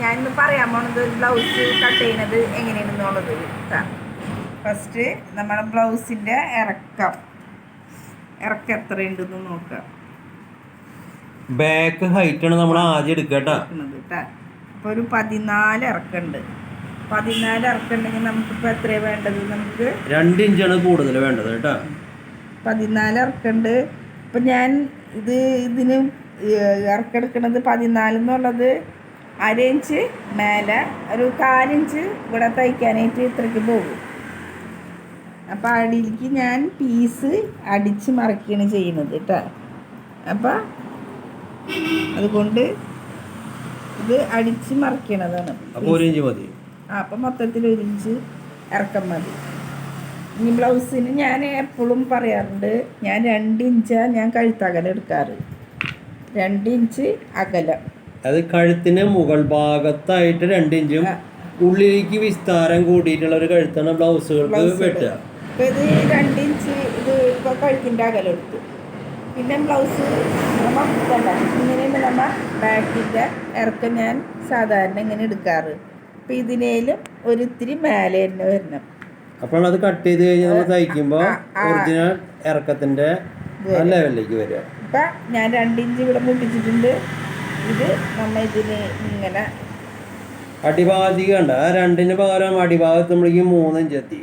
ഞാൻ ഇന്ന് പറയാൻ പോണത് ബ്ലൗസ് കട്ട് ചെയ്യുന്നത് എങ്ങനെയാണെന്നുള്ളത് ഫസ്റ്റ് നമ്മുടെ ബ്ലൗസിന്റെ ഇറക്കം. ഇറക്കം എത്രയുണ്ടെന്ന് നോക്കാം. ബാക്ക് ഹൈറ്റ് ആണ് നമ്മൾ ആദ്യം എടുക്കട്ടെ അപ്പോൾ ഒരു പതിനാല് ഇറക്കമുണ്ട് പതിനാല് ഇറക്കമുണ്ടെങ്കിൽ നമുക്കിപ്പോൾ എത്രയാണ് വേണ്ടത്? നമുക്ക് രണ്ട് ഇഞ്ചാണ് കൂടുതൽ വേണ്ടത് കേട്ടോ പതിനാല് ഇറക്കുണ്ട്. ഇപ്പം ഞാൻ ഇത് ഇതിന് ഇറക്കെടുക്കുന്നത് പതിനാല് എന്നുള്ളത് അര ഇഞ്ച് മേലെ ഒരു കാലിഞ്ച് ഇവിടെ തയ്ക്കാനായിട്ട് ഇത്രയ്ക്ക് പോകും. അപ്പോൾ അടിയിലേക്ക് ഞാൻ പീസ് അടിച്ച് മറക്കുകയാണ് ചെയ്യുന്നത് കേട്ടോ. അപ്പം അതുകൊണ്ട് ഇത് അടിച്ച് മറക്കണതാണ് അപ്പോൾ മതി. ആ അപ്പം മൊത്തത്തിൽ ഒരു ഇഞ്ച് ഇറക്കം മതി. ഇനി ബ്ലൗസിന് ഞാൻ എപ്പോഴും പറയാറുണ്ട് ഞാൻ രണ്ട് ഇഞ്ചാണ് ഞാൻ കഴുത്തകലം എടുക്കാറ്. രണ്ട് ഇഞ്ച് അകലം. അത് കഴുത്തിന് മുകൾ ഭാഗത്തായിട്ട് രണ്ട് ഇഞ്ചും ഉള്ളിലേക്ക് വിസ്താരം കൂടിയിട്ടുള്ള ഒരു കഴുത്താണ് ബ്ലൗസുകൾക്ക് ബ്ലൗസ് വെട്ടുക. ഇപ്പം ഇത് രണ്ട് ഇഞ്ച് ഇത് കഴുത്തിന്റെ അകലെടുത്തു പിന്നെ ബ്ലൗസ് നമ്മ ഇങ്ങനെയാണ് നമ്മൾ ബാക്കിന്റെ ഇറക്കം ഞാൻ സാധാരണ ഇങ്ങനെ എടുക്കാറ്. അപ്പം ഇതിനേലും ഒരിത്തിരി മേലെ തന്നെ വരണം. അപ്പോൾ അത് കട്ട് ചെയ്ത് കഴിഞ്ഞാൽ നമ്മൾ തയ്ക്കുമ്പോൾ. ഒറിജിനൽ ഇറക്കത്തിന്റെ ആ ലെവലിലേക്ക് വരിക. ഇപ്പം ഞാൻ രണ്ട് ഇഞ്ച് ഇവിടെ മുട്ടിച്ചിട്ടുണ്ട്. ഇത് നമ്മൾ ഇതിന് ഇങ്ങനെ അടിഭാഗത്തേക്ക് കണ്ട. ആ രണ്ടിന് പകരം അടിഭാഗത്ത് നമ്മൾ ഈ ഇഞ്ച് എത്തി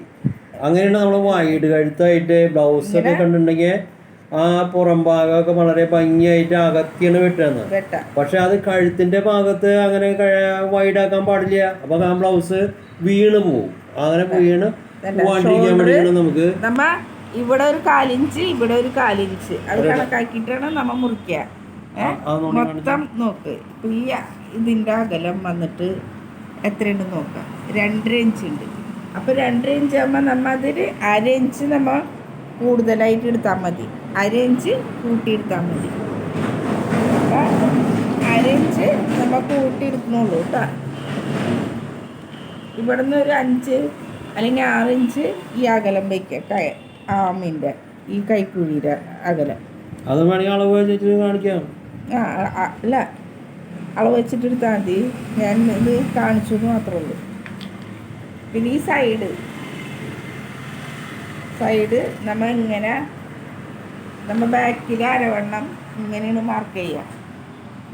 അങ്ങനെയാണ് നമ്മൾ വൈഡ് കഴുത്തായിട്ട് ബ്ലൗസ് ഒക്കെ കണ്ടിട്ടുണ്ടെങ്കിൽ ആ പുറം ഭാഗമൊക്കെ വളരെ ഭംഗിയായിട്ട് അകത്തിയാണ് വെട്ടുന്നത്. പക്ഷെ അത് കഴുത്തിന്റെ ഭാഗത്ത് അങ്ങനെ വൈഡാക്കാൻ പാടില്ല. അപ്പൊ ആ ബ്ലൗസ് വീണ് പോവും. അങ്ങനെ വീണ് പോവാണ്ടിരിക്കാൻ വേണ്ടിയാണ് നമുക്ക് നമ്മ ഇവിടെ ഒരു കാലിഞ്ച് ഇവിടെ ഒരു കാലിഞ്ച്. അത് കണക്കാക്കിയിട്ടാണ് നമ്മ മുറിക്കുക മൊത്തം നോക്ക്. ഇപ്പൊ ഈ ഇതിന്റെ അകലം വന്നിട്ട് എത്രയുണ്ട് നോക്കാം. രണ്ടര ഇഞ്ച് ഉണ്ട്. അപ്പോൾ രണ്ടര ഇഞ്ച് ആകുമ്പോൾ നമ്മ അതിൽ അര ഇഞ്ച് നമ്മ കൂടുതലായിട്ട് എടുത്താൽ മതി. അര ഇഞ്ച് കൂട്ടിയെടുത്താൽ മതി. അര ഇഞ്ച് നമ്മ കൂട്ടിയെടുക്കണുള്ളൂ കേട്ടോ ഇവിടെ നിന്ന് ഒരു അഞ്ച് അല്ലെങ്കിൽ ആറ് ഇഞ്ച് ഈ അകലം വയ്ക്കുക കൈ ആമിന്റെ ഈ കൈക്കുഴിയുടെ അകലം. അത് വേണമെങ്കിൽ അളവ് വെച്ചിട്ട് കാണിക്കാം. അല്ല. അളവ് വെച്ചിട്ടെടുത്താൽ മതി. ഞാൻ ഇത് കാണിച്ചു എന്ന് മാത്രമേ ഉള്ളൂ. പിന്നെ ഈ സൈഡ്. സൈഡ് നമ്മൾ ഇങ്ങനെ നമ്മൾ ബാക്കിൽ അരവണ്ണം ഇങ്ങനെയാണ് മാർക്ക് ചെയ്യുക.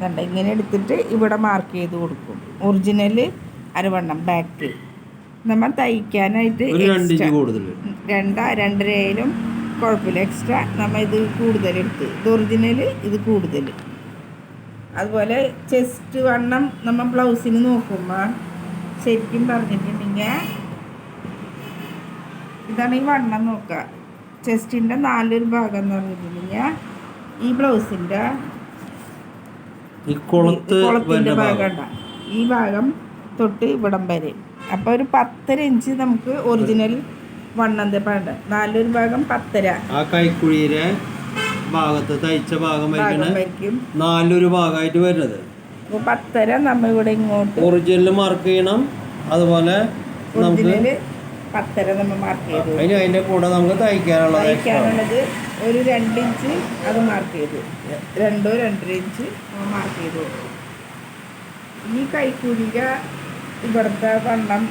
കണ്ട? ഇങ്ങനെ എടുത്തിട്ട് ഇവിടെ മാർക്ക് ചെയ്ത് കൊടുക്കും. ഒറിജിനൽ അരവണ്ണം ബാക്ക് നമ്മൾ തയ്ക്കാനായിട്ട് രണ്ട രണ്ടരയിലും കുഴപ്പമില്ല. എക്സ്ട്രാ നമ്മൾ ഇത് കൂടുതൽ എടുത്ത്. ഇത് ഒറിജിനൽ ഇത് കൂടുതൽ അതുപോലെ ചെസ്റ്റ് വണ്ണം നമ്മൾ ബ്ലൗസിന് നോക്കുമ്പോൾ ശരിക്കും പറഞ്ഞിട്ടുണ്ടെങ്കിൽ ഇതാണ് ഈ വണ്ണം നോക്കുക. ചെസ്റ്റിന്റെ നാലൊരു ഭാഗം എന്ന് പറഞ്ഞിട്ടുണ്ടെങ്കിൽ ഈ ബ്ലൗസിന്റെ കുളത്തിന്റെ ഭാഗം. ഉണ്ടാകും ഉണ്ടാ? ഈ ഭാഗം തൊട്ട് ഇവിടം വരെ. അപ്പോൾ ഒരു പത്തര ഇഞ്ച് നമുക്ക് ഒറിജിനൽ വണ്ണം തേപ്പാണ്ട് നാലൊരു ഭാഗം പത്തര. ആ കൈക്കുഴിയുടെ ഭാഗത്ത് തയ്ച്ച ഭാഗം വയ്ക്കും. നാലൊരു ഭാഗമായിട്ട് വരുന്നത്. പത്തര നമ്മൾ ഇവിടെ ഇങ്ങോട്ട് ഒറിജിനൽ മാർക്ക് ചെയ്യണം. അതുപോലെ നമുക്ക് പത്തര നമ്മൾ മാർക്ക് ചെയ്തു. അതിന് അതിന്റെ കൂടെ നമുക്ക് തയ്ക്കാനുള്ളത് extra. തയ്ക്കാനുള്ളത് ഒരു രണ്ട് ഇഞ്ച് അത് മാർക്ക് ചെയ്തു. രണ്ടോ രണ്ടര ഇഞ്ച് മാർക്ക് ചെയ്തു. ഈ കൈക്കൂലിക ഇവിടുത്തെ വണ്ണം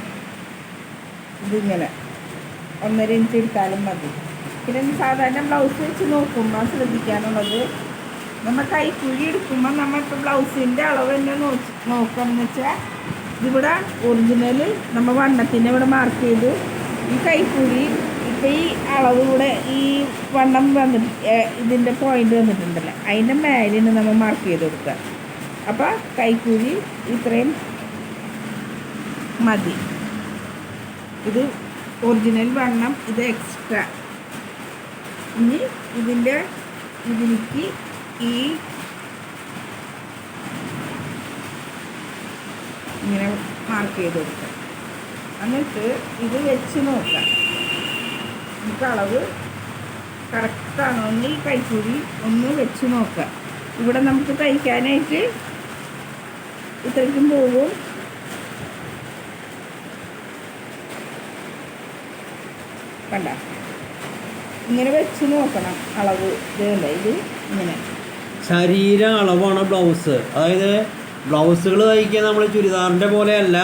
ഇതിങ്ങനെ. ഒന്നര ഇഞ്ച് എടുത്താലും മതി. പിന്നെ സാധാരണ ബ്ലൗസ് വെച്ച് നോക്കുമ്പോൾ ശ്രദ്ധിക്കാനുള്ളത് നമ്മൾ കൈക്കുഴി എടുക്കുമ്പോൾ നമ്മൾ ഇപ്പോൾ ബ്ലൗസിന്റെ അളവ് തന്നെ നോക്കി നോക്കുകയെന്ന് വെച്ചാൽ ഇവിടെ ഒറിജിനൽ നമ്മൾ വണ്ണത്തിന്റെ ഇവിടെ മാർക്ക് ചെയ്ത് ഈ കൈക്കുഴി ഇപ്പം ഈ അളവ് ഇവിടെ ഈ വണ്ണം വന്നിട്ട് ഇതിന്റെ പോയിന്റ് വന്നിട്ടുണ്ടല്ലോ? അതിന്റെ മേലെയാണ് നമ്മൾ മാർക്ക് ചെയ്ത് കൊടുക്കുക. അപ്പോൾ കൈക്കൂലി ഇത്രയും മതി. ഇത് ഒറിജിനൽ വണ്ണം ഇത് എക്സ്ട്രാ ഇനി ഇതിന്റെ ഇതിലേക്ക് ഈ ഇങ്ങനെ മാർക്ക് ചെയ്ത് കൊടുക്കാം എന്നിട്ട് ഇത് വെച്ച് നോക്കാം നമുക്ക് അളവ് കറക്റ്റാണോ എന്ന് ഈ കൈക്കൂലി ഒന്ന് വെച്ച് നോക്കാം ഇവിടെ നമുക്ക് തയ്ക്കാനായിട്ട് ഇത്രയ്ക്കും പോകും. കണ്ട? ഇങ്ങനെ വെച്ച് നോക്കണം അളവ് ഇതല്ല ഇത് ഇങ്ങനെ. ശരീര അളവാണ് ബ്ലൗസ് അതായത് ബ്ലൗസുകൾ തയ്ക്കാൻ നമ്മൾ ചുരിദാറിന്റെ പോലെയല്ല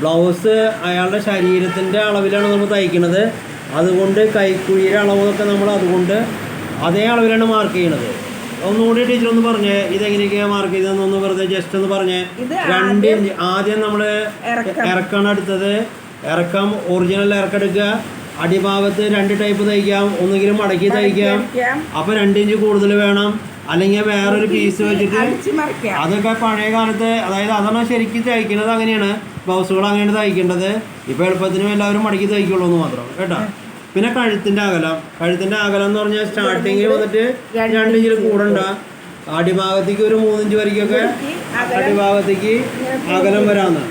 ബ്ലൗസ് അയാളുടെ ശരീരത്തിന്റെ അളവിലാണ് നമ്മൾ തയ്ക്കുന്നത് അതുകൊണ്ട് കൈക്കുഴിയുടെ അളവൊക്കെ നമ്മൾ അതുകൊണ്ട് അതേ അളവിലാണ് മാർക്ക് ചെയ്യണത്. ഒന്നുകൂടി ടീച്ചർ ഒന്ന് പറഞ്ഞേ ഇതെങ്ങനെയൊക്കെയാണ് മാർക്ക് ചെയ്തതെന്നൊന്ന് വെറുതെ ജസ്റ്റ് ഒന്ന് പറഞ്ഞേ. രണ്ട് ഇഞ്ച് ആദ്യം നമ്മൾ ഇറക്കം. ഇറക്കാണ് എടുത്തത് ഇറക്കം ഒറിജിനൽ ഇറക്കെടുക്കുക. അടിഭാഗത്ത് രണ്ട് ടൈപ്പ് തയ്ക്കാം ഒന്നുകിലും മടക്കി തയ്ക്കാം. അപ്പൊ രണ്ടിഞ്ച് കൂടുതൽ വേണം. അല്ലെങ്കിൽ വേറൊരു പീസ് വെച്ചിട്ട് അതൊക്കെ പഴയ കാലത്ത് അതായത് അതാണ് ശരിക്കും തയ്ക്കുന്നത് അങ്ങനെയാണ്. ബ്ലൗസുകൾ അങ്ങനെയാണ് തയ്ക്കേണ്ടത്. ഇപ്പൊ എളുപ്പത്തിനും എല്ലാവരും മടക്കി തയ്ക്കുള്ളൂ എന്ന് മാത്രം കേട്ടോ? പിന്നെ കഴുത്തിന്റെ അകലം. കഴുത്തിന്റെ അകലം എന്ന് പറഞ്ഞാൽ സ്റ്റാർട്ടിങ്ങിൽ വന്നിട്ട് രണ്ടിഞ്ചിൽ രണ്ട് കൂടണ്ട. അടിഭാഗത്തേക്ക് ഒരു മൂന്നിഞ്ച് വരയ്ക്കൊക്കെ അടിഭാഗത്തേക്ക് അകലം വരാന്ന്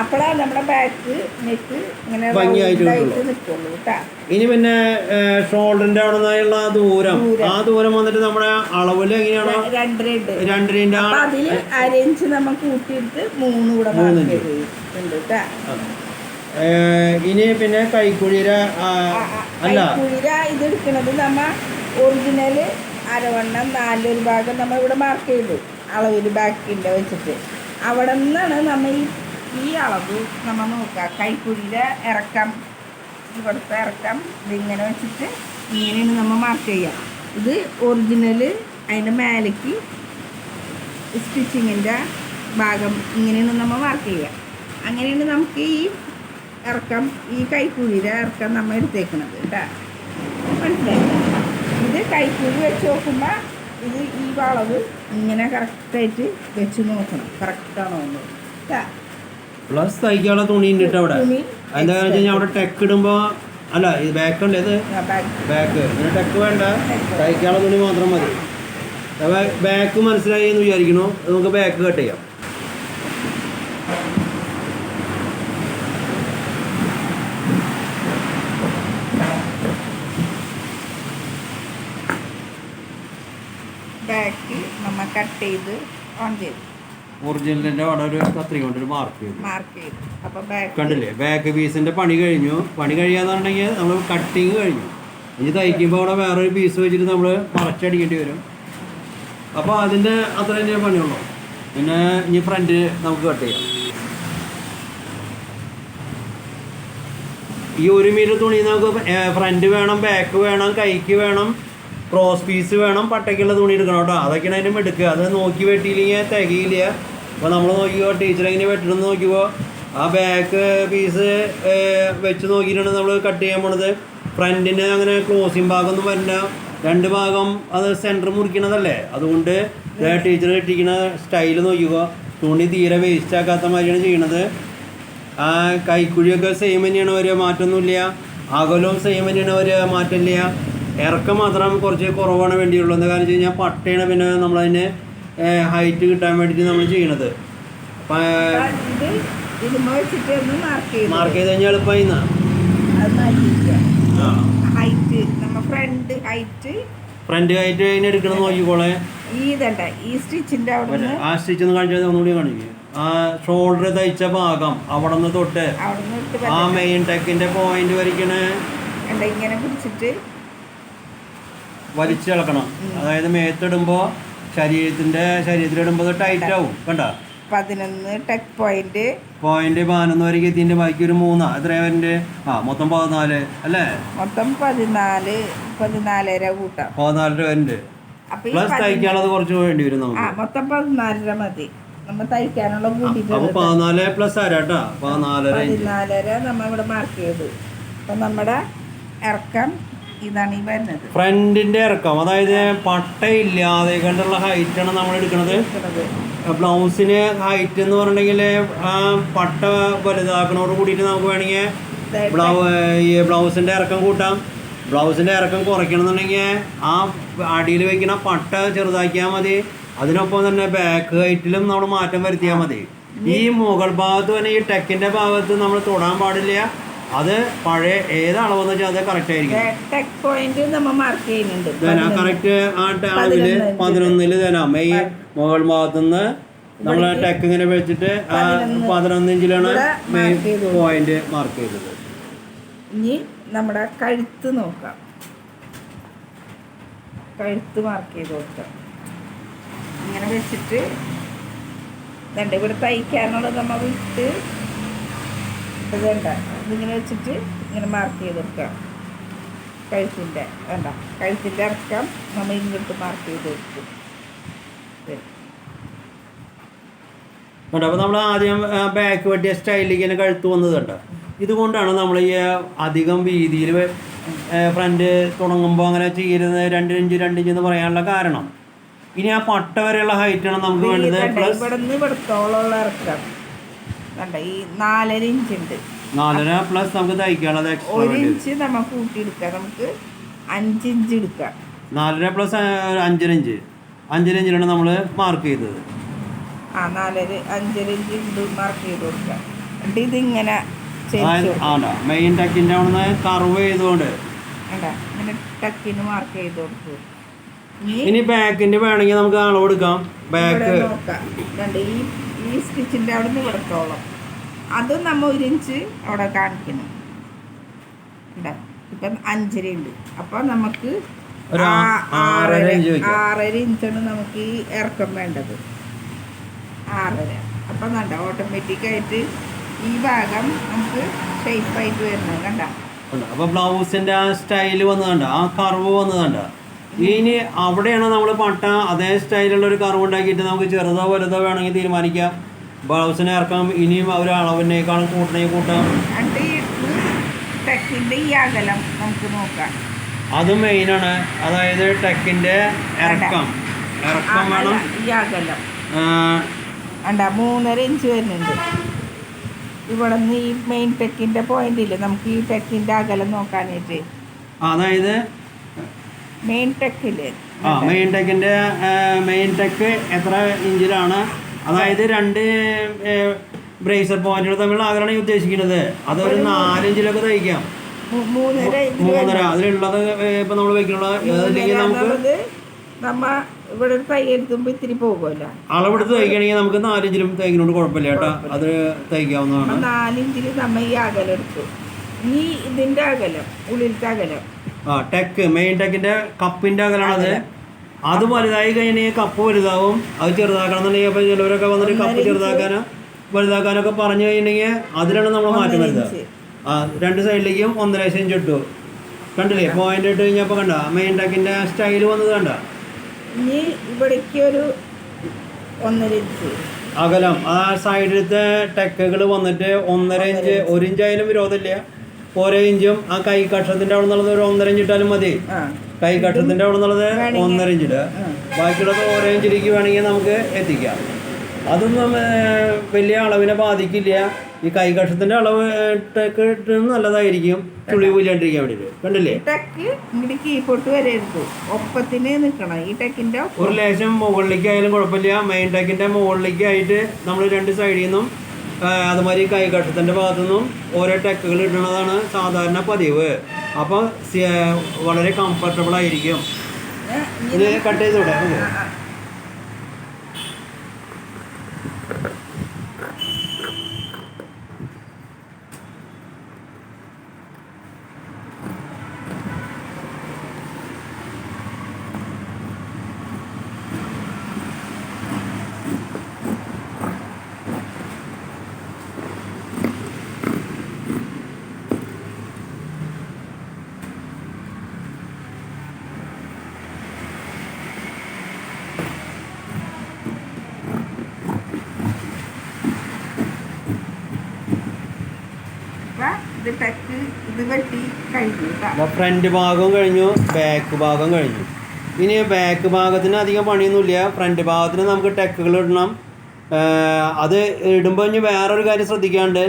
അപ്പോഴാണ് നമ്മുടെ ബാക്ക് നെക്ക് ഇങ്ങനെ നിൽക്കുള്ളൂ കേട്ടാ ഇനി പിന്നെ ഷോൾഡറിന്റെ അവിടെ നിന്നുള്ള ദൂരം. ആ ദൂരം വന്നിട്ട് നമ്മുടെ അളവിൽ എങ്ങനെയാണോ? രണ്ടര ഉണ്ട്. രണ്ടിന്റെ അപ്പൊ അതിൽ അരയിഞ്ച് നമ്മൾ കൂട്ടിയിട്ട് മൂന്ന് കൂടെ ചെയ്തിട്ടുണ്ട് കേട്ടാ ഇനി പിന്നെ കൈക്കുഴിര അല്ല. കൈക്കുഴിര ഇത് എടുക്കുന്നത് നമ്മ ഒറിജിനൽ അരവണ്ണം നാലൊരു ഭാഗം നമ്മൾ ഇവിടെ മാർക്ക് ചെയ്തു. അളവിൽ ബാക്കിന്റെ വെച്ചിട്ട്. അവിടെ നിന്നാണ് നമ്മൾ ഈ ഈ അളവ് നമ്മൾ നോക്കുക കൈക്കുഴിയിലെ ഇറക്കം ഇവിടുത്തെ ഇറക്കം ഇതിങ്ങനെ വെച്ചിട്ട് ഇങ്ങനെയാണ് നമ്മൾ മാർക്ക് ചെയ്യുക. ഇത് ഒറിജിനൽ അതിന്റെ മേലേക്ക് സ്റ്റിച്ചിങ്ങിന്റെ ഭാഗം ഇങ്ങനെയാണ് നമ്മൾ മാർക്ക് ചെയ്യുക. അങ്ങനെയാണ് നമുക്ക് ഈ ഇറക്കം ഈ കൈക്കുഴിയുടെ ഇറക്കം നമ്മൾ എടുത്തേക്കുന്നത് കേട്ടോ മനസ്സിലായി? ഇത് കൈക്കുഴി വെച്ച് നോക്കുമ്പോൾ ഇത് ഈ വളവ് ഇങ്ങനെ കറക്റ്റായിട്ട് വെച്ച് നോക്കണം. കറക്റ്റാണോ എന്ന്. കേട്ടാ പ്ലസ് തയ്ക്കാനുള്ള തുണി ഉണ്ട് അവിടെ. അതിന്റെ കാരണം വെച്ച് കഴിഞ്ഞാൽ അവിടെ ടെക്ക് ഇടുമ്പോ അല്ല ഇത് ബാക്ക് ഉണ്ട് ഇത് ബാക്ക് ഇതിന് ടെക്ക് വേണ്ട. തയ്ക്കാനുള്ള തുണി മാത്രം മതി. ബാക്ക് മനസ്സിലായി എന്ന് വിചാരിക്കണോ നമുക്ക് ബാക്ക് കട്ട് ചെയ്യാം. ബാക്ക് നമ്മൾ കട്ട് ചെയ്ത് ഓൺ ചെയ്തു. ഒറിജിനലിന്റെ അവിടെ ഒരു കത്രിക കൊണ്ട് ഒരു മാർക്ക് ചെയ്തു. കണ്ടില്ലേ? ബാക്ക് പീസിന്റെ പണി കഴിഞ്ഞു. പണി കഴിയാന്നുണ്ടെങ്കിൽ നമ്മൾ കട്ടിങ് കഴിഞ്ഞു. ഇനി തയ്ക്കുമ്പോൾ അവിടെ വേറൊരു പീസ് വെച്ചിട്ട് നമ്മൾ മറച്ചടിക്കേണ്ടി വരും. അപ്പോൾ അതിന്റെ അത്ര തന്നെ പണിയുള്ളൂ. പിന്നെ ഇനി ഫ്രണ്ട് നമുക്ക് കട്ട് ചെയ്യാം. ഈ ഒരു മീറ്റർ തുണി നമുക്ക് ഫ്രണ്ട് വേണം ബാക്ക് വേണം കൈക്ക് വേണം. ക്രോസ് പീസ് വേണം പട്ടയ്ക്കുള്ള തുണി എടുക്കണം കേട്ടോ. അതൊക്കെയാണ് അതിന്റെ എടുക്കുക അത് നോക്കി വെട്ടിയില്ലെങ്കിൽ തികയില്ല. അപ്പോൾ നമ്മൾ നോക്കിക്കോ ടീച്ചർ എങ്ങനെ വെട്ടണമെന്ന് നോക്കിക്കോ. ആ ബാക്ക് പീസ് വെച്ച് നോക്കിയിട്ടാണ് നമ്മൾ കട്ട് ചെയ്യാൻ പോണത്. ഫ്രണ്ടിന് അങ്ങനെ ക്ലോസിങ് ഭാഗമൊന്നും വരില്ല രണ്ട് ഭാഗം അത് സെന്റർ മുറിക്കണതല്ലേ? അതുകൊണ്ട് ടീച്ചർ ഇട്ടിരിക്കുന്ന സ്റ്റൈൽ നോക്കിക്കോ. തുണി തീരെ വേസ്റ്റ് ആക്കാത്ത മാതിരിയാണ് ചെയ്യണത്. ആ കൈക്കുഴിയൊക്കെ സെയിം തന്നെയാണ് വരിക മാറ്റമൊന്നുമില്ല അകലവും സെയിം തന്നെയാണ് വരിക മാറ്റമില്ല. ഇറക്കം മാത്രം കുറച്ച് കുറവാണ് വേണ്ടിയുള്ളൂ. എന്താ കാരണം വെച്ച് കഴിഞ്ഞാൽ പട്ടയാണ് പിന്നെ നമ്മളതിന് ഹൈറ്റ് കിട്ടാൻ വേണ്ടിയിട്ട് നമ്മൾ ചെയ്യണത്. മാർക്ക് ചെയ്തു കഴിഞ്ഞാൽ എളുപ്പമായി ഫ്രണ്ട് ഹൈറ്റ് ഫ്രണ്ട് ഹൈറ്റ് അതിന് എടുക്കണം നോക്കിക്കോളെ. ഈ സ്റ്റിച്ചിന്റെ അവിടെ ആ സ്റ്റിച്ച് ഒന്ന് കാണിച്ചാൽ ഒന്നുകൂടി കാണിക്കും. ആ ഷോൾഡർ തയ്ച്ച ഭാഗം അവിടെ നിന്ന് തൊട്ട് ആ മെയിൻ ടെക്കിന്റെ പോയിന്റ് വരയ്ക്കണേ. ഇങ്ങനെ പിടിച്ചിട്ട് വലിച്ചിളക്കണം അതായത് മേത്തിടുമ്പോൾ ശരീരത്തിന്റെ ശരീരത്തിലിടുമ്പോൾ ടൈറ്റ് ആവും. കണ്ട? പതിനൊന്ന് ടെക് പോയിന്റ് പോയിന്റ് പതിനൊന്ന് വരെ എത്തിന്റെ ബാക്കി ഒരു മൂന്ന്. എത്രയാ വരെ ആ മൊത്തം പതിനാല്. അല്ലേ? മൊത്തം പതിനാല് പതിനാലര കൂട്ടാം. പതിനാല് രൂപ ഉണ്ട് അപ്പൊ ഈ പ്ലസ് തയ്ക്കാനുള്ളത് കുറച്ച് വേണ്ടി വരും നമുക്ക്. മൊത്തം പതിനാലര മതി. നമ്മൾ തയ്ക്കാനുള്ള കൂട്ടിയിട്ട് പതിനാല് പ്ലസ് ആരാട്ടാ പതിനാലര പതിനാലര നമ്മ ഇവിടെ മാർക്ക് ചെയ്തു. അപ്പൊ നമ്മുടെ ഇറക്കം ഇതാണ് ഈ വരുന്നത്. ഫ്രണ്ടിന്റെ ഇറക്കം അതായത് പട്ടയില്ലാതെ കണ്ടുള്ള ഹൈറ്റ് ആണ് നമ്മൾ എടുക്കുന്നത്. ബ്ലൗസിന് ഹൈറ്റ് എന്ന് പറഞ്ഞിട്ടുണ്ടെങ്കിൽ ആ പട്ട വലുതാക്കണോട് കൂടിയിട്ട് നമുക്ക് വേണമെങ്കിൽ ബ്ലൗ ഈ ബ്ലൗസിന്റെ ഇറക്കം കൂട്ടാം. ബ്ലൗസിന്റെ ഇറക്കം കുറയ്ക്കണമെന്നുണ്ടെങ്കിൽ ആ അടിയിൽ വയ്ക്കുന്ന പട്ട ചെറുതാക്കിയാൽ മതി. അതിനൊപ്പം തന്നെ ബാക്ക് ഹൈറ്റിലും നമ്മൾ മാറ്റം വരുത്തിയാൽ മതി. ഈ മുകൾ ഭാഗത്ത് തന്നെ ഈ ടെക്കിന്റെ ഭാഗത്ത് നമ്മൾ തൊടാൻ പാടില്ല. അത് പഴയ ഏത് അളവെന്ന് വെച്ചാൽ അത് കറക്റ്റ് ആയിരിക്കും. കറക്റ്റ് ആ അളവിൽ പതിനൊന്ന് പതിനൊന്നിൽ തന്നെ ഈ മുകൾ ഭാഗത്തുനിന്ന് നമ്മൾ ടെക്ക് ഇങ്ങനെ വെച്ചിട്ട് ആ പതിനൊന്ന്. പതിനൊന്ന് ഇഞ്ചിലാണ് ഇവിടെ മെയിൻ പോയിന്റ് മാർക്ക് ചെയ്തത്. ഇനി നമ്മുടെ കഴുത്ത് നോക്കാം. കഴുത്ത് മാർക്ക് ചെയ്ത് കൊടുക്കാം. ഇങ്ങനെ വെച്ചിട്ട് ഇവിടെ തയ്ക്കാനുള്ളത് നമ്മൾ വിട്ട് ഇതുണ്ട്. ഇതിങ്ങനെ വെച്ചിട്ട് ഇങ്ങനെ മാർക്ക് ചെയ്തെടുക്കാം കഴുത്തിന്റെ വേണ്ട കഴുത്തിന്റെ ഇറക്കം നമ്മൾ ഇങ്ങോട്ട് മാർക്ക് ചെയ്ത് കൊടുക്കും അപ്പോൾ നമ്മൾ ആദ്യം ബാക്ക് വെട്ടിയ സ്റ്റൈലിലേക്ക് ഇങ്ങനെ കഴുത്ത് വന്നത് കണ്ടോ? ഇതുകൊണ്ടാണ് നമ്മൾ ഈ അധികം വീതിയിൽ ഫ്രണ്ട് തുടങ്ങുമ്പോൾ അങ്ങനെ ചെയ്യുന്നത് രണ്ട് ഇഞ്ച് രണ്ട് ഇഞ്ച് എന്ന് പറയാനുള്ള കാരണം. ഇനി ആ പട്ട വരെയുള്ള ഹൈറ്റാണ് നമുക്ക് വേണ്ടത്. പ്ലസ് ഇവിടെ നിന്ന് ഇവിടത്തോളമുള്ള ഇറക്കം കണ്ട ഈ നാലര ഇഞ്ച് ഉണ്ട്. നാലര പ്ലസ് നമുക്ക് തയ്ക്കാനുള്ളത് ഒരു. ഇഞ്ച് നമുക്ക് കൂട്ടിയെടുക്കാം. നമുക്ക് അഞ്ച് ഇഞ്ച് എടുക്കാം. നാലര പ്ലസ് അഞ്ചര ഇഞ്ച് അഞ്ചര ഇഞ്ചിലാണ് നമ്മൾ മാർക്ക് ചെയ്തത്. ആ നാലര അഞ്ചര ഇഞ്ച് ഉണ്ട് മാർക്ക് ചെയ്ത് കൊടുക്കാം. എന്നിട്ട് ഇതിങ്ങനെ മെയിൻ ടക്കിന്റെ അവിടെ നിന്ന് കർവ് ചെയ്തുകൊണ്ട് ഇങ്ങനെ ടക്കിന് മാർക്ക് ചെയ്ത് കൊടുക്കും. ഇനി ബാക്കിന്റെ വേണമെങ്കിൽ നമുക്ക് അളവെടുക്കാം ബാക്ക് ഇവിടെ ഈ ഈ സ്റ്റിച്ചിന്റെ അവിടെ നിന്ന് ഇവിടത്തോളം അതും നമ്മ ഒരു ഇഞ്ച് അവിടെ കാണിക്കണം ഇപ്പം അഞ്ചര ഉണ്ട്. അപ്പൊ നമുക്ക് ആറര ആറര. ഇഞ്ചാണ് നമുക്ക് ഈ ഇറക്കം വേണ്ടത്. ആറര. അപ്പം കണ്ട ഓട്ടോമാറ്റിക്കായിട്ട് ഈ ഭാഗം നമുക്ക് ഷേപ്പായിട്ട് വരുന്നത്. കണ്ട. അപ്പൊ ബ്ലൗസിന്റെ ആ സ്റ്റൈൽ വന്നതുണ്ട് ആ കർവ് വന്നതുണ്ട് ഇനി അവിടെയാണ് നമ്മൾ പട്ട അതേ സ്റ്റൈലുള്ള ഒരു കർവ് ഉണ്ടാക്കിയിട്ട് നമുക്ക് ചെറുതോ വലുതോ വേണമെങ്കിൽ തീരുമാനിക്കാം. ബ്ലൗസിനെ ഇറക്കാം ഇനിയും ഒരു അളവിനേക്കാളും കൂട്ടണേ കൂട്ടാം. ടെക്കിന്റെ അത് മെയിനാണ് അതായത് ടെക്കിന്റെ ഇറക്കം. ഇറക്കം വേണം. മൂന്നര ഇഞ്ച് വരുന്നുണ്ട്. ഇവിടെ നിന്ന് ഈ മെയിൻ ടെക്കിന്റെ പോയിന്റിൽ നമുക്ക് ഈ ടെക്കിന്റെ അകലം നോക്കാനായിട്ട്. അതായത് മെയിൻ ടെക്കിൽ ആ മെയിൻ ടെക്കിന്റെ മെയിൻ ടെക്ക് എത്ര ഇഞ്ചിലാണ്? അതായത് രണ്ട് ബ്രേസർ പോയിന്റുകൾ തമ്മിലുള്ള അകലാണ് ഉദ്ദേശിക്കുന്നത്. അതൊരു നാലിഞ്ചിലൊക്കെ തയ്ക്കാം. മൂന്നര അതിലുള്ളത് ഇപ്പൊ നമ്മൾ വെക്കുള്ള നമുക്ക് നമ്മ ഇവിടെ ഇത്തിരി പോകുമല്ലോ. അളവെടുത്ത് തയ്ക്കണമെങ്കിൽ നമുക്ക് നാലിഞ്ചിലും തയ്ക്കുന്നോണ്ട് കുഴപ്പമില്ല കേട്ടോ. അത് തയ്ക്കാവുന്നതാണ്. നാലിഞ്ചിൽ നമ്മ ഈ അകലെടുത്തു ഈ ഇതിന്റെ അകലം ഉള്ളിലത്തെ അകലം. ആ ടെക്ക് മെയിൻ ടെക്കിന്റെ കപ്പിന്റെ അകലാണത്. അത് വലുതായി കഴിഞ്ഞാൽ കപ്പ് വലുതാവും. അത് ചെറുതാക്കണം എന്നുണ്ടെങ്കിൽ അപ്പൊ ചിലവരൊക്കെ വന്നിട്ട് കപ്പ് ചെറുതാക്കാനോ വലുതാക്കാനൊക്കെ പറഞ്ഞു കഴിഞ്ഞിട്ടുണ്ടെങ്കിൽ അതിലാണ് നമ്മൾ മാറ്റം വരുന്നത് ആ രണ്ട് സൈഡിലേക്കും ഒന്നര ഇഞ്ച് ഇട്ടു. കണ്ടില്ലേ? പോയിന്റ് ഇട്ട് കഴിഞ്ഞപ്പോൾ കണ്ട? മെയിൻ ടെക്കിന്റെ സ്റ്റൈൽ വന്നത് കണ്ട? ഇനി ഇവിടേക്ക് ഒരു ഒന്നര ഇഞ്ച് അകലം. ആ സൈഡിലത്തെ ടെക്കുകൾ വന്നിട്ട് ഒന്നര ഇഞ്ച് ഒരു ഇഞ്ചായാലും വിരോധമില്ല. ഓരോ ഇഞ്ചും ആ കൈ കഷത്തിന്റെ അവിടെ നിന്നുള്ളത് ഒരു ഒന്നര ഇഞ്ച് ഇട്ടാലും മതി. കൈ കഷത്തിന്റെ അവിടെ നിന്നുള്ളത് ഒന്നര ഇഞ്ച് ഇടുക. ബാക്കിയുള്ളത് ഓരോ ഇഞ്ചിലേക്ക് വേണമെങ്കിൽ നമുക്ക് എത്തിക്കാം. അതൊന്നും വലിയ അളവിനെ ബാധിക്കില്ല. ഈ കൈ കഷത്തിന്റെ അളവ് ഏർ, ടെക്ക് ഇട്ട് നല്ലതായിരിക്കും. ചുളി പോയില്ലാണ്ടിരിക്കാൻ വേണ്ടിട്ട് കണ്ടില്ലേ? ടെക്ക് ഇങ്ങനെ കീഴ്പോട്ട് വരരുത്. ഒപ്പത്തിന് നിൽക്കണം ഈ ടെക്കിന്റെ ഒരു ലേശം മുകളിലേക്ക് ആയാലും കുഴപ്പമില്ല. മെയിൻ ടെക്കിന്റെ മുകളിലേക്ക് ആയിട്ട് നമ്മൾ രണ്ട് സൈഡിൽ നിന്നും അതുമാതിരി കൈകട്ടത്തിന്റെ ഭാഗത്തു നിന്നും ഓരോ ടെക്കുകൾ ഇടുന്നതാണ് സാധാരണ പതിവ്. അപ്പോൾ വളരെ കംഫർട്ടബിൾ ആയിരിക്കും. ഇത് കട്ട് ചെയ്ത് വിടാം നമുക്ക്. അപ്പൊ ഇത് ടെക്ക് ഇത് വെട്ടി കഴിഞ്ഞു കേട്ടോ അപ്പോൾ ഫ്രണ്ട് ഭാഗം കഴിഞ്ഞു ബാക്ക് ഭാഗം കഴിഞ്ഞു. ഇനി ബാക്ക് ഭാഗത്തിന് അധികം പണിയൊന്നുമില്ല. ഫ്രണ്ട് ഭാഗത്തിന് നമുക്ക് ടെക്കുകൾ ഇടണം. അത് ഇടുമ്പോൾ ഇനി വേറൊരു കാര്യം ശ്രദ്ധിക്കാണ്ട്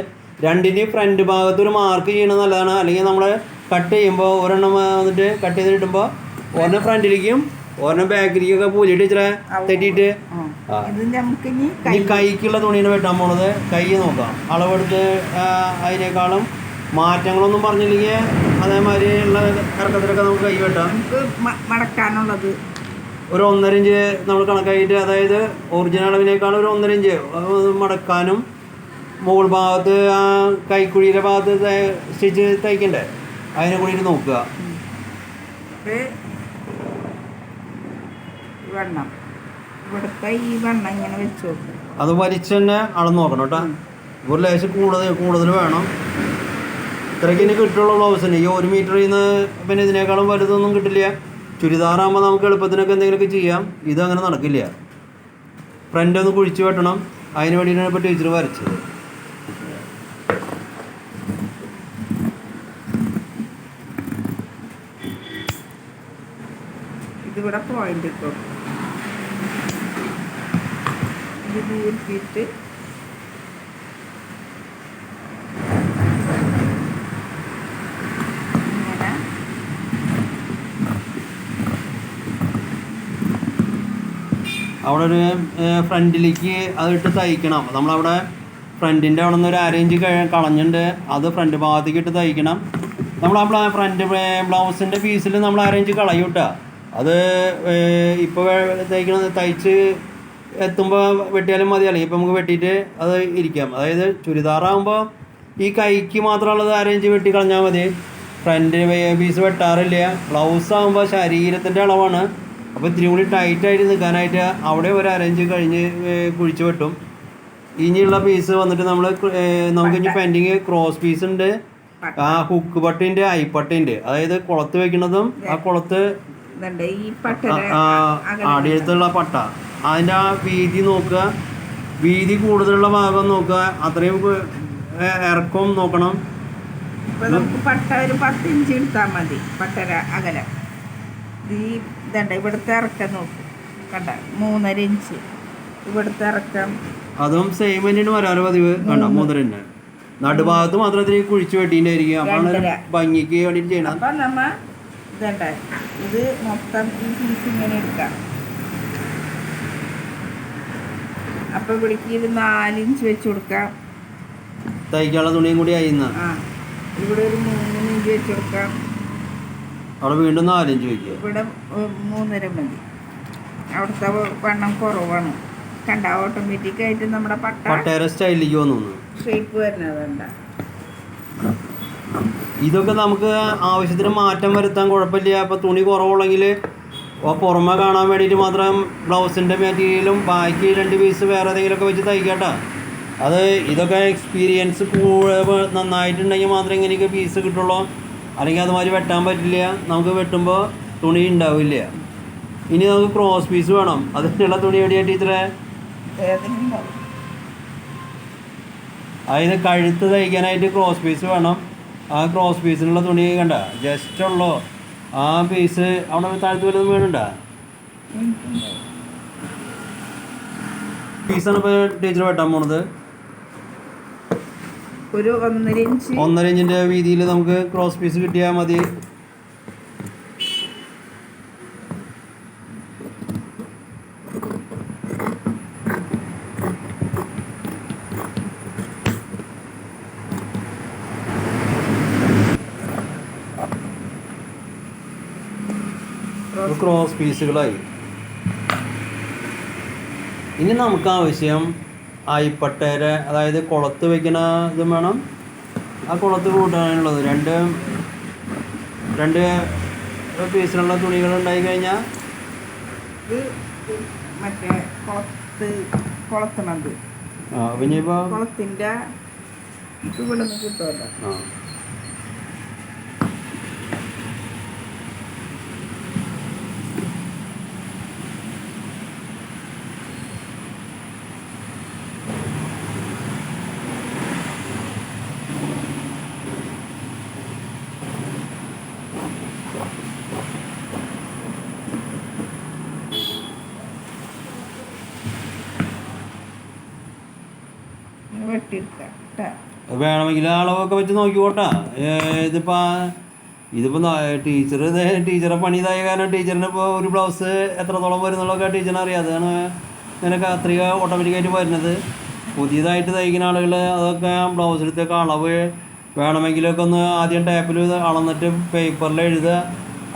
രണ്ടിന്റെയും ഫ്രണ്ട് ഭാഗത്ത് ഒരു മാർക്ക് ചെയ്യണം നല്ലതാണ്. അല്ലെങ്കിൽ നമ്മൾ കട്ട് ചെയ്യുമ്പോൾ ഒരെണ്ണം വന്നിട്ട് കട്ട് ചെയ്ത് ഇടുമ്പോൾ ഒരെണ്ണം ഫ്രണ്ടിലേക്കും ഒരെണ്ണം ബാക്കിലേക്കൊക്കെ പൂലിട്ട് ഇച്ചിരി തെറ്റിയിട്ട്. ഈ കൈക്കുള്ള തുണിയാണ് വെട്ടാൻ പോണത്. കൈ നോക്കാം. അളവെടുത്ത് അതിനേക്കാളും മാറ്റങ്ങളൊന്നും പറഞ്ഞില്ലെങ്കിൽ അതേമാതിരി ഉള്ള ഇറക്കത്തിലൊക്കെ നമുക്ക് കൈ വെട്ടാം. നമുക്ക് മടക്കാനുള്ളത്. ഒരു ഒന്നര ഇഞ്ച് നമ്മൾ കണക്കായിട്ട് അതായത് ഒറിജിനൽ അളവിനേക്കാൾ ഒരു ഒന്നര ഇഞ്ച് മടക്കാനും മുകൾ ഭാഗത്ത് ആ കൈക്കുഴിയുടെ ഭാഗത്ത് സ്റ്റിച്ച് തയ്ക്കണ്ടേ? അതിനെ കൂടിയിട്ട് നോക്കുക. ഇത് വണ്ണം. ഇവിടുത്തെ ഈ വണ്ണം ഇങ്ങനെ വെച്ച് അത് വലിച്ച് തന്നെ അളന്ന് നോക്കണം കേട്ടോ. ഒരു ലേശം കൂടുതൽ കൂടുതൽ വേണം. ഇത്രയ്ക്ക് ഇനി കിട്ടുള്ള ബ്ലൗസിന് ഈ ഒരു മീറ്ററിൽ നിന്ന് പിന്നെ ഇതിനേക്കാളും വലുതൊന്നും കിട്ടില്ല. ചുരിദാറാകുമ്പോൾ നമുക്ക് എളുപ്പത്തിനൊക്കെ എന്തെങ്കിലുമൊക്കെ ചെയ്യാം. ഇതങ്ങനെ നടക്കില്ല. ഫ്രണ്ട് ഒന്ന് കുഴിച്ചു വെട്ടണം. അതിന് വേണ്ടിയിട്ടാണ് ഇപ്പോൾ ടീച്ചർ വരച്ചത്. ഇതിവിടെ പോയിന്റ് ഇട്ടു. ഇത് ദൂരത്തിട്ട് ഇങ്ങനെ അവിടെ ഒരു ഫ്രണ്ടിലേക്ക് അതിട്ട് തയ്ക്കണം. നമ്മളവിടെ ഫ്രണ്ടിന്റെ അവിടെ നിന്ന് ഒരു അരേഞ്ച് കളഞ്ഞിട്ടുണ്ട് അത് ഫ്രണ്ട് ഭാഗത്തേക്ക് ഇട്ട് തയ്ക്കണം. നമ്മൾ ആ ഫ്രണ്ട് ബ്ലൗസിന്റെ പീസിൽ നമ്മൾ അരേഞ്ച് കളയും കേട്ടോ. അത് ഇപ്പോൾ തയ്ക്കണ തയ്ച്ച് എത്തുമ്പോൾ വെട്ടിയാലും മതി. അല്ലെങ്കിൽ നമുക്ക് വെട്ടിയിട്ട് അത് ഇരിക്കാം. അതായത് ചുരിദാറാകുമ്പോൾ ഈ കൈക്ക് മാത്രമുള്ളത് അരേഞ്ച് വെട്ടി കളഞ്ഞാൽ മതി. Front piece വെട്ടാറില്ല. ബ്ലൗസ് ആകുമ്പോൾ ശരീരത്തിന്റെ അളവാണ്. അപ്പോൾ ഇത്തിരി കൂടി ടൈറ്റായിട്ട് നിൽക്കാനായിട്ട് അവിടെ ഒരു അരഞ്ച് കഴിഞ്ഞ് കുഴിച്ചു വെട്ടും. ഇനിയുള്ള പീസ് വന്നിട്ട് നമ്മൾ നമുക്ക് ഇനി പെൻഡിങ് ക്രോസ് പീസ് ഉണ്ട്. ആ ഹുക്ക് പട്ടിന്റെ ഐപ്പട്ടിന്റെ അതായത് കുളത്ത് വെക്കുന്നതും ആ കുളത്ത് അടിയടുത്തുള്ള പട്ട. അതിന്റെ ആ വീതി നോക്കുക. വീതി കൂടുതലുള്ള ഭാഗം നോക്കുക. അത്രയും ഇറക്കവും നോക്കണം. പട്ട ഒരു പത്ത് ഇഞ്ച് എടുത്താൽ മതി. പട്ടര അകലം. ഈ ഇതുണ്ട് ഇവിടുത്തെ ഇറക്കം നോക്ക്. കണ്ട മൂന്നര ഇഞ്ച്. ഇവിടുത്തെ ഇറക്കം. അതും സെയിം തന്നെയാണ് വരാറ് പതിവ്. കണ്ട മൂന്നര തന്നെ. നടുഭാഗത്ത് മാത്രം അതിന് കുഴിച്ചു അപ്പോഴാണ് രണ്ടര. ഭംഗിക്ക് വേണ്ടിട്ട് വേണ്ടിയിട്ട് ചെയ്യണം. അപ്പൊ നമ്മ ഇതണ്ട ഇത് മൊത്തം ഈ പീസ് ഇങ്ങനെ എടുക്കാം. അപ്പൊ ഇവിടേക്ക് ഇത് നാലിഞ്ച് വെച്ച് കൊടുക്കാം. തയ്ക്കാനുള്ള തുണിയും കൂടി അയിന്ന ആ ഇവിടെ ഒരു മൂന്ന് ഇഞ്ച് വെച്ച് കൊടുക്കാം. അവിടെ വീണ്ടും നാലഞ്ച് വയ്ക്കുക ഇവിടെ മൂന്നര മതി. അവിടുത്തെ വണ്ണം കുറവാണ്. കണ്ട ഓട്ടോമാറ്റിക് ആയിട്ട് നമ്മുടെ പട്ട പട്ടേര സ്റ്റൈലിലേക്ക് വന്നു ഷേപ്പ് വരുന്നതുണ്ട ഇതൊക്കെ നമുക്ക് ആവശ്യത്തിന് മാറ്റം വരുത്താൻ കുഴപ്പമില്ല. അപ്പോൾ തുണി കുറവുള്ളെങ്കിൽ പുറമെ കാണാൻ വേണ്ടിയിട്ട് മാത്രം ബ്ലൗസിന്റെ മെറ്റീരിയലും ബാക്കി രണ്ട് പീസ് വേറെ ഏതെങ്കിലുമൊക്കെ വെച്ച് തയ്ക്കാട്ടാ. അത് ഇതൊക്കെ എക്സ്പീരിയൻസ് കൂടുതൽ നന്നായിട്ടുണ്ടെങ്കിൽ മാത്രമേ ഇങ്ങനെയൊക്കെ പീസ് കിട്ടുള്ളൂ. അല്ലെങ്കിൽ അതുമാതിരി വെട്ടാൻ പറ്റില്ല. നമുക്ക് വെട്ടുമ്പോൾ തുണി ഉണ്ടാവില്ല. ഇനി നമുക്ക് ക്രോസ് പീസ് വേണം. അതിനുള്ള തുണി എവിടെയാണ് ടീച്ചറെ? അതിന് കഴുത്ത് തയ്ക്കാനായിട്ട് ക്രോസ് പീസ് വേണം. ആ ക്രോസ് പീസിനുള്ള തുണി കണ്ട ജസ്റ്റ് ഉള്ളോ? ആ പീസ് അവിടെ താഴത്ത് വല്ലതും വീണുണ്ട? പീസാണ് ഇപ്പോൾ ടീച്ചർ വെട്ടാൻ പോണത്. ഒരു ഒന്നര ഇഞ്ച്. ഒന്നര ഇഞ്ചിന്റെ വീതിയിൽ നമുക്ക് ക്രോസ് പീസ് കിട്ടിയാൽ മതി. ക്രോസ് പീസുകളായി ഇനി നമുക്ക് ആവശ്യം അയിപ്പട്ടേര അതായത് കുളത്ത് വയ്ക്കുന്ന ഇതും വേണം. ആ കുളത്ത് കൂട്ടാനുള്ളത് രണ്ട് രണ്ട് പീസിലുള്ള തുണികൾ ഉണ്ടായി കഴിഞ്ഞാൽ ഇത് മറ്റേ കുളത്ത് കുളത്തണത്. ആ പിന്നെ ഇപ്പോൾ കുളത്തിന്റെ ഇത് ഇവിടെ നിന്ന് കിട്ടുമല്ലോ. ആ ഇങ്ങനെ വെട്ടിയെടുക്കാം വേണമെങ്കിൽ അളവൊക്കെ വെച്ച് നോക്കിക്കോട്ടാ. ഇതിപ്പോൾ ഇതിപ്പോൾ ടീച്ചർ ടീച്ചറെ പണിതായ കാരണം ടീച്ചറിന് ഇപ്പോൾ ഒരു ബ്ലൗസ് എത്രത്തോളം വരുന്നുള്ളതൊക്കെ ടീച്ചറിന് അറിയാം. അതാണ് ഇങ്ങനെ കത്രിക ഓട്ടോമാറ്റിക്കായിട്ട് വരുന്നത്. പുതിയതായിട്ട് തയ്ക്കുന്ന ആളുകൾ അതൊക്കെ ബ്ലൗസ് എടുത്തൊക്കെ അളവ് വേണമെങ്കിലൊക്കെ ഒന്ന് ആദ്യം ടേപ്പിൽ അളന്നിട്ട് പേപ്പറിൽ എഴുതുക.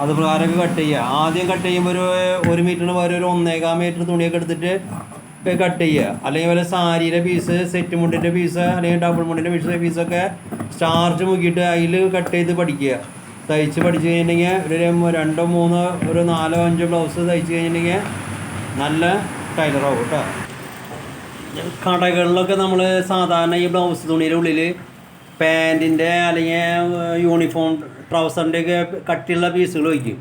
അത് പ്രകാരമൊക്കെ കട്ട് ചെയ്യുക. ആദ്യം കട്ട് ചെയ്യുമ്പോൾ ഒരു ഒരു മീറ്ററിന് പകരം ഒരു ഒന്നേകാൽ മീറ്റർ തുണിയൊക്കെ എടുത്തിട്ട് കട്ട് ചെയ്യുക അല്ലെങ്കിൽ വല്ല സാരിയുടെ പീസ് സെറ്റ് മുണ്ടിന്റെ പീസ് അല്ലെങ്കിൽ ഡബിൾ മുണ്ടിന്റെ പീസ് പീസൊക്കെ സ്റ്റാർച്ച് മുക്കിയിട്ട് അതിൽ കട്ട് ചെയ്ത് പഠിക്കുക. തയ്ച്ച് പഠിച്ച് കഴിഞ്ഞിട്ടുണ്ടെങ്കിൽ ഒരു രണ്ടോ മൂന്നോ ഒരു നാലോ അഞ്ചോ ബ്ലൗസ് തയ്ച്ച് കഴിഞ്ഞിട്ടുണ്ടെങ്കിൽ നല്ല ടൈലറാവും കേട്ടോ. കടകളിലൊക്കെ നമ്മൾ സാധാരണ ഈ ബ്ലൗസ് തുണിയുടെ ഉള്ളിൽ പാന്റിന്റെ അല്ലെങ്കിൽ യൂണിഫോം ട്രൗസറിന്റെയൊക്കെ കട്ടിയുള്ള പീസുകൾ വയ്ക്കും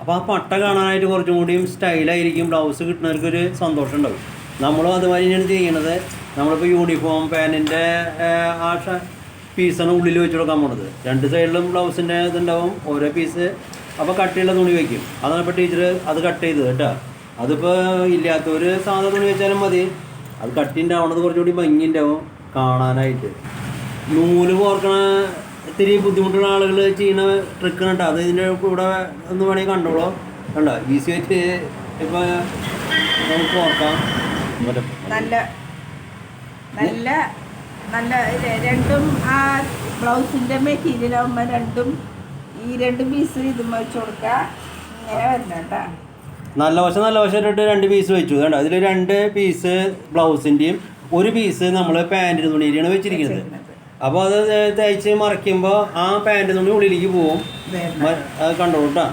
അപ്പോൾ ആ പട്ട കാണാനായിട്ട് കുറച്ചും കൂടിയും സ്റ്റൈലായിരിക്കും ബ്ലൗസ് കിട്ടുന്നവർക്കൊരു സന്തോഷം ഉണ്ടാവും. നമ്മളും അതുമാതിരി തന്നെയാണ് ചെയ്യണത് നമ്മളിപ്പോൾ യൂണിഫോം പാനിന്റെ ആ ഷ പീസാണ് ഉള്ളിൽ വെച്ച് കൊടുക്കാൻ പോണത്. രണ്ട് സൈഡിലും ബ്ലൗസിന്റെ ഇതുണ്ടാവും ഓരോ പീസ് അപ്പോൾ കട്ടിയുള്ള തുണി വയ്ക്കും അതാണ് ഇപ്പോൾ ടീച്ചർ അത് കട്ട് ചെയ്തത് കേട്ടോ. അതിപ്പോൾ ഇല്ലാത്തൊരു സാധാ തുണി വെച്ചാലും മതി. അത് കട്ടിന്റെ ആവണത് കുറച്ചുകൂടി ഭംഗി ഉണ്ടാവും കാണാനായിട്ട്. നൂൽ കോർക്കണ ഇത്തിരി ബുദ്ധിമുട്ടുള്ള ആളുകൾ ചെയ്യുന്ന ട്രിക്ക് കേട്ടോ. അത് ഇതിന്റെ കൂടെ ഒന്ന് വേണമെങ്കിൽ കണ്ടോളൂ. കണ്ടോ? ഈസി ആയിട്ട് ഇപ്പോൾ നമുക്ക് ഓർക്കാം. നല്ല നല്ല നല്ല രണ്ടും ആ ബ്ലൗസിന്റെ മെറ്റീരിയൽ ആകുമ്പോൾ രണ്ടും ഈ രണ്ട് പീസ് ഇതും വെച്ച് കൊടുക്കുക ഇങ്ങനെ വരണം കേട്ടോ. നല്ല വശം നല്ല വശം ഇട്ടിട്ട് രണ്ട് പീസ് വെച്ചു. കണ്ടോ? അതിൽ രണ്ട് പീസ് ബ്ലൗസിന്റെയും ഒരു പീസ് നമ്മൾ പാന്റിന് തുണിയിലാണ് വെച്ചിരിക്കുന്നത്. അപ്പോൾ അത് തയ്ച്ച് മറിക്കുമ്പോൾ ആ പാന്റ് തുണി ഉള്ളിലേക്ക് പോവും. കണ്ടോ കേട്ടോ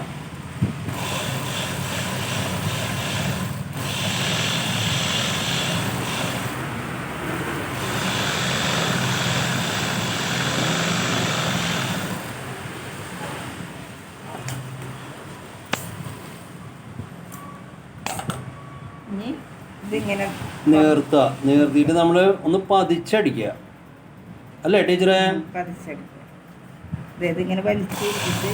ഇനി ഇതിങ്ങനെ നേർത്ത നേർത്തിയിട്ട് നമ്മൾ ഒന്ന് പതിച്ചടിക്കുക. അല്ലേ ടീച്ചറെ? പതിച്ചടിക്കുക. അതായത് ഇങ്ങനെ വലിച്ച് ഇട്ടിട്ട്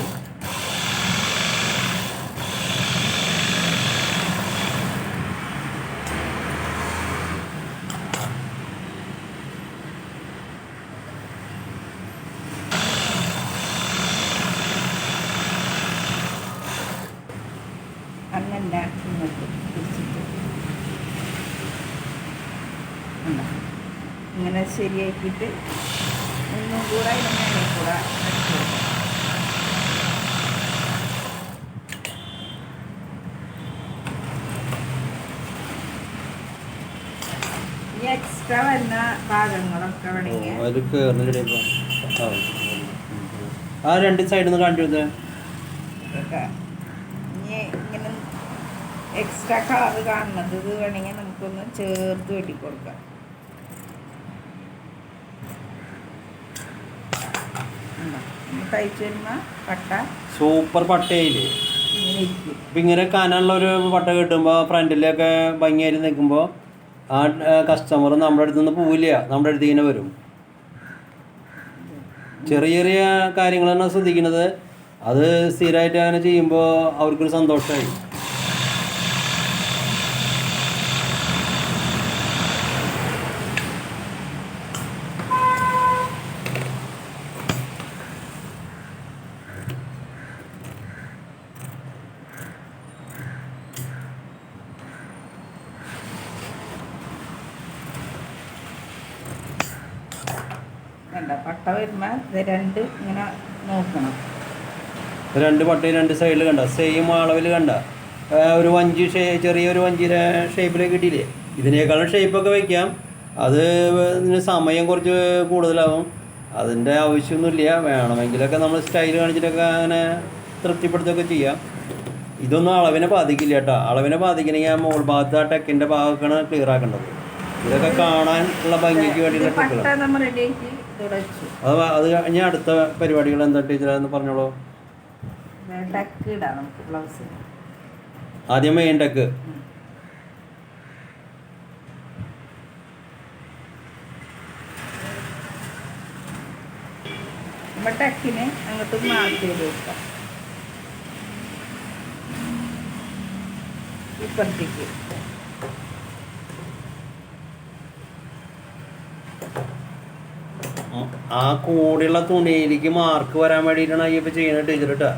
അങ്ങനെ ഇങ്ങോട്ട് തിരിച്ചിട്ട് ഉണ്ടോ? ഇങ്ങനെ ശരിയാക്കിയിട്ട് ഒന്നും കൂടെ മേലെ കൂടെ അടിച്ച് കൊടുക്കണം. ഈ എക്സ്ട്രാ വരുന്ന ഭാഗങ്ങളൊക്കെ വേണമെങ്കിൽ ആ രണ്ട് സൈഡിൽ നിന്ന് ഇതൊക്കെ. ഇനി ഇങ്ങനെ എക്സ്ട്രാ കളർ കാണുന്നത് ഇത് വേണമെങ്കിൽ നമുക്കൊന്ന് ചേർത്ത് വെട്ടി കൊടുക്കാം ഉണ്ടോ? വരുമ്പോൾ പട്ട. സൂപ്പർ പട്ടയിൽ ഇങ്ങനെ ഇരിക്കും ഇപ്പം ഇങ്ങനെ കനമുള്ള ഒരു പട്ട കിട്ടുമ്പോൾ ഫ്രണ്ടിലൊക്കെ ഭംഗിയായിട്ട് നിൽക്കുമ്പോൾ ആ കസ്റ്റമർ നമ്മുടെ അടുത്ത് നിന്ന് പോവില്ല. നമ്മുടെ അടുത്ത് ഇങ്ങനെ വരും. ചെറിയ ചെറിയ കാര്യങ്ങളാണ് ശ്രദ്ധിക്കുന്നത്. അത് സ്ഥിരമായിട്ട് അങ്ങനെ ചെയ്യുമ്പോൾ അവർക്കൊരു സന്തോഷമായി വേണ്ട പട്ട വരുമ്പോൾ ഇത് ഇങ്ങനെ നോക്കണം. രണ്ട് പട്ടി രണ്ട് സൈഡിൽ കണ്ട? സെയിം അളവിൽ കണ്ട? ഒരു വഞ്ചി ചെറിയൊരു വഞ്ചിയുടെ ഷേപ്പിലേക്ക് കിട്ടിയില്ലേ? ഇതിനേക്കാളും ഷേപ്പൊക്കെ വയ്ക്കാം അത് ഇതിന് സമയം കുറച്ച് കൂടുതലാവും. അതിന്റെ ആവശ്യമൊന്നുമില്ല. വേണമെങ്കിലൊക്കെ നമ്മൾ സ്റ്റൈൽ കാണിച്ചിട്ടൊക്കെ അങ്ങനെ തൃപ്തിപ്പെടുത്തുകയൊക്കെ ചെയ്യാം. ഇതൊന്നും അളവിനെ ബാധിക്കില്ല കേട്ടോ. അളവിനെ ബാധിക്കണമെങ്കിൽ ആ മോൾ ഭാഗത്ത് ആ ടെക്കിന്റെ ഭാഗമൊക്കെയാണ് ക്ലിയർ ആക്കേണ്ടത്. ഇതൊക്കെ കാണാൻ ഉള്ള ഭംഗിക്ക് വേണ്ടിയുള്ള അത് അത് കഴിഞ്ഞ അടുത്ത പരിപാടികൾ എന്താ ടീച്ചറെന്ന് പറഞ്ഞോളൂ. ആദ്യം മെയിൻ ടെക്ക് ടക്കിന് അങ്ങോട്ട് മാർക്ക് ചെയ്ത് വെക്കാം. ഇപ്പുറത്തേക്ക് ആ കൂടെയുള്ള തുണിയിലേക്ക് മാർക്ക് വരാൻ വേണ്ടിയിട്ടാണ് ഇപ്പൊ ചെയ്യുന്നത് ടീച്ചർ കേട്ടോ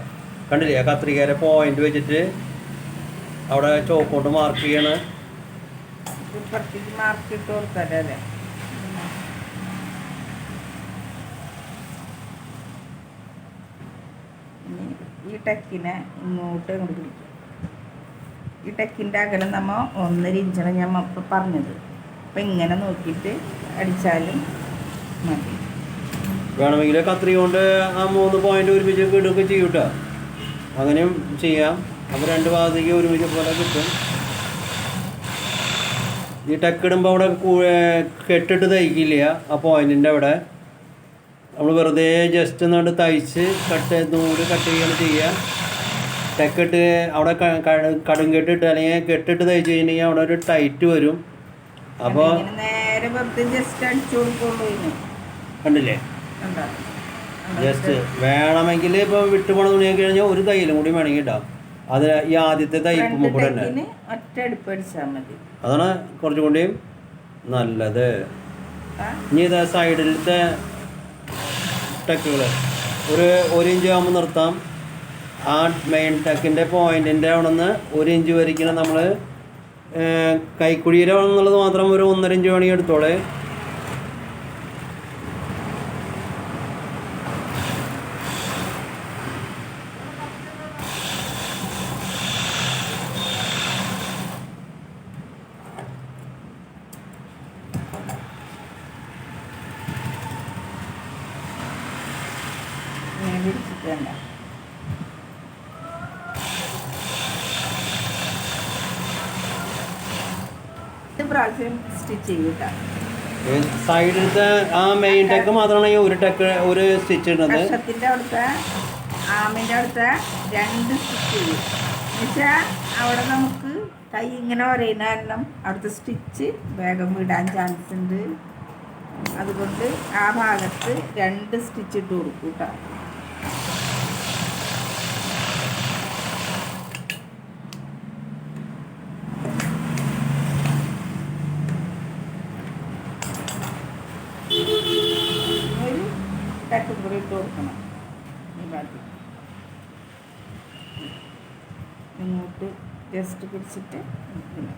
കണ്ടില്ലേ? ആ കത്രികയുടെ പോയിന്റ് വെച്ചിട്ട് അവിടെ ചോക്ക് കൊണ്ട് മാർക്ക് ചെയ്യണ. മാർക്ക് ഇട്ട് ഈ ടെക്കിനെ ഇങ്ങോട്ട് പിടിക്കും ഈ ടെക്കിന്റെ അകലം നമ്മ ഒന്നര ഇഞ്ചാണ് ഞാൻ പറഞ്ഞത്. അപ്പം ഇങ്ങനെ നോക്കിയിട്ട് അടിച്ചാലും മതി. വേണമെങ്കിൽ കത്രി കൊണ്ട് ആ മൂന്ന് പോയിന്റ് ഒരുമിച്ച് ഇടുകയൊക്കെ ചെയ്യൂട്ട. അങ്ങനെയും ചെയ്യാം. അപ്പോൾ രണ്ട് ഭാഗത്തേക്ക് ഒരുമിച്ച് പോലെ കിട്ടും. ഈ ടെക്ക് ഇടുമ്പോൾ അവിടെ കെട്ടിട്ട് തയ്ക്കില്ല ആ പോയിന്റിന്റെ അവിടെ. നമ്മൾ വെറുതെ ജസ്റ്റ് ഒന്നുകൊണ്ട് തയ്ച്ച് കട്ട് നൂൽ കട്ട് ചെയ്യാണ് ചെയ്യുക ടെക്കിട്ട് അവിടെ കടും കെട്ടിട്ട് അല്ലെങ്കിൽ കെട്ടിട്ട് തയ്ച്ച് കഴിഞ്ഞിട്ടുണ്ടെങ്കിൽ അവിടെ ഒരു ടൈറ്റ് വരും. അപ്പോൾ നേരെ വെറുതെ ജസ്റ്റ് അടിച്ചു കൊടുക്കുള്ളൂ കണ്ടില്ലേ? കണ്ടോ? കണ്ടോ? ജസ്റ്റ് വേണമെങ്കിൽ ഇപ്പോൾ വിട്ടുപോണ തുണിയൊക്കെ കഴിഞ്ഞാൽ ഒരു തയ്യലും കൂടി വേണമെങ്കിൽ ഇടാം. അത് ഈ ആദ്യത്തെ തയ്പ്പുമ്പോൾ കൂടെ തന്നെ. അതാണ് കുറച്ചും കൂടിയും നല്ലത്. ഇനി ഇതാ സൈഡിലത്തെ ടക്കുകൾ. ഒരു ഒരു ഇഞ്ച് ആകുമ്പോൾ നിർത്താം. ആ മെയിൻ ടക്കിന്റെ പോയിന്റിന്റെ അവിടെ നിന്ന് ഒരു ഇഞ്ച് വരയ്ക്കണം നമ്മൾ അവിടെ മാത്രം ഒരു ഒന്നര ഇഞ്ച് വേണമെങ്കിൽ എടുത്തോളെ ഇങ്ങനെ പിടിച്ചിട്ട് വേണ്ട ഇത് പ്രാവശ്യം സ്റ്റിച്ച് ചെയ്യൂട്ടാ. സൈഡിലത്തെ ആ മെയിൻ ടെക്ക് മാത്രമാണ് ഈ ഒരു ടെക്ക് ഒരു സ്റ്റിച്ച് ഇടുന്നത് കഷത്തിന്റെ അവിടുത്തെ ആമിന്റെ അവിടുത്തെ രണ്ട് സ്റ്റിച്ച് ചെയ്യും. എന്നുവെച്ചാൽ അവിടെ നമുക്ക് കൈ ഇങ്ങനെ കാരണം അവിടുത്തെ സ്റ്റിച്ച് വേഗം വിടാൻ ചാൻസ് ഉണ്ട്. അതുകൊണ്ട് ആ ഭാഗത്ത് രണ്ട് സ്റ്റിച്ച് ഇട്ട് കൊടുക്കും കേട്ടോ ഒരു തട്ടും കൂടി ഇട്ട് കൊടുക്കണം. ഈ ഭാഗത്ത് ഇങ്ങോട്ട് ജസ്റ്റ് പിടിച്ചിട്ട് ഇങ്ങനെ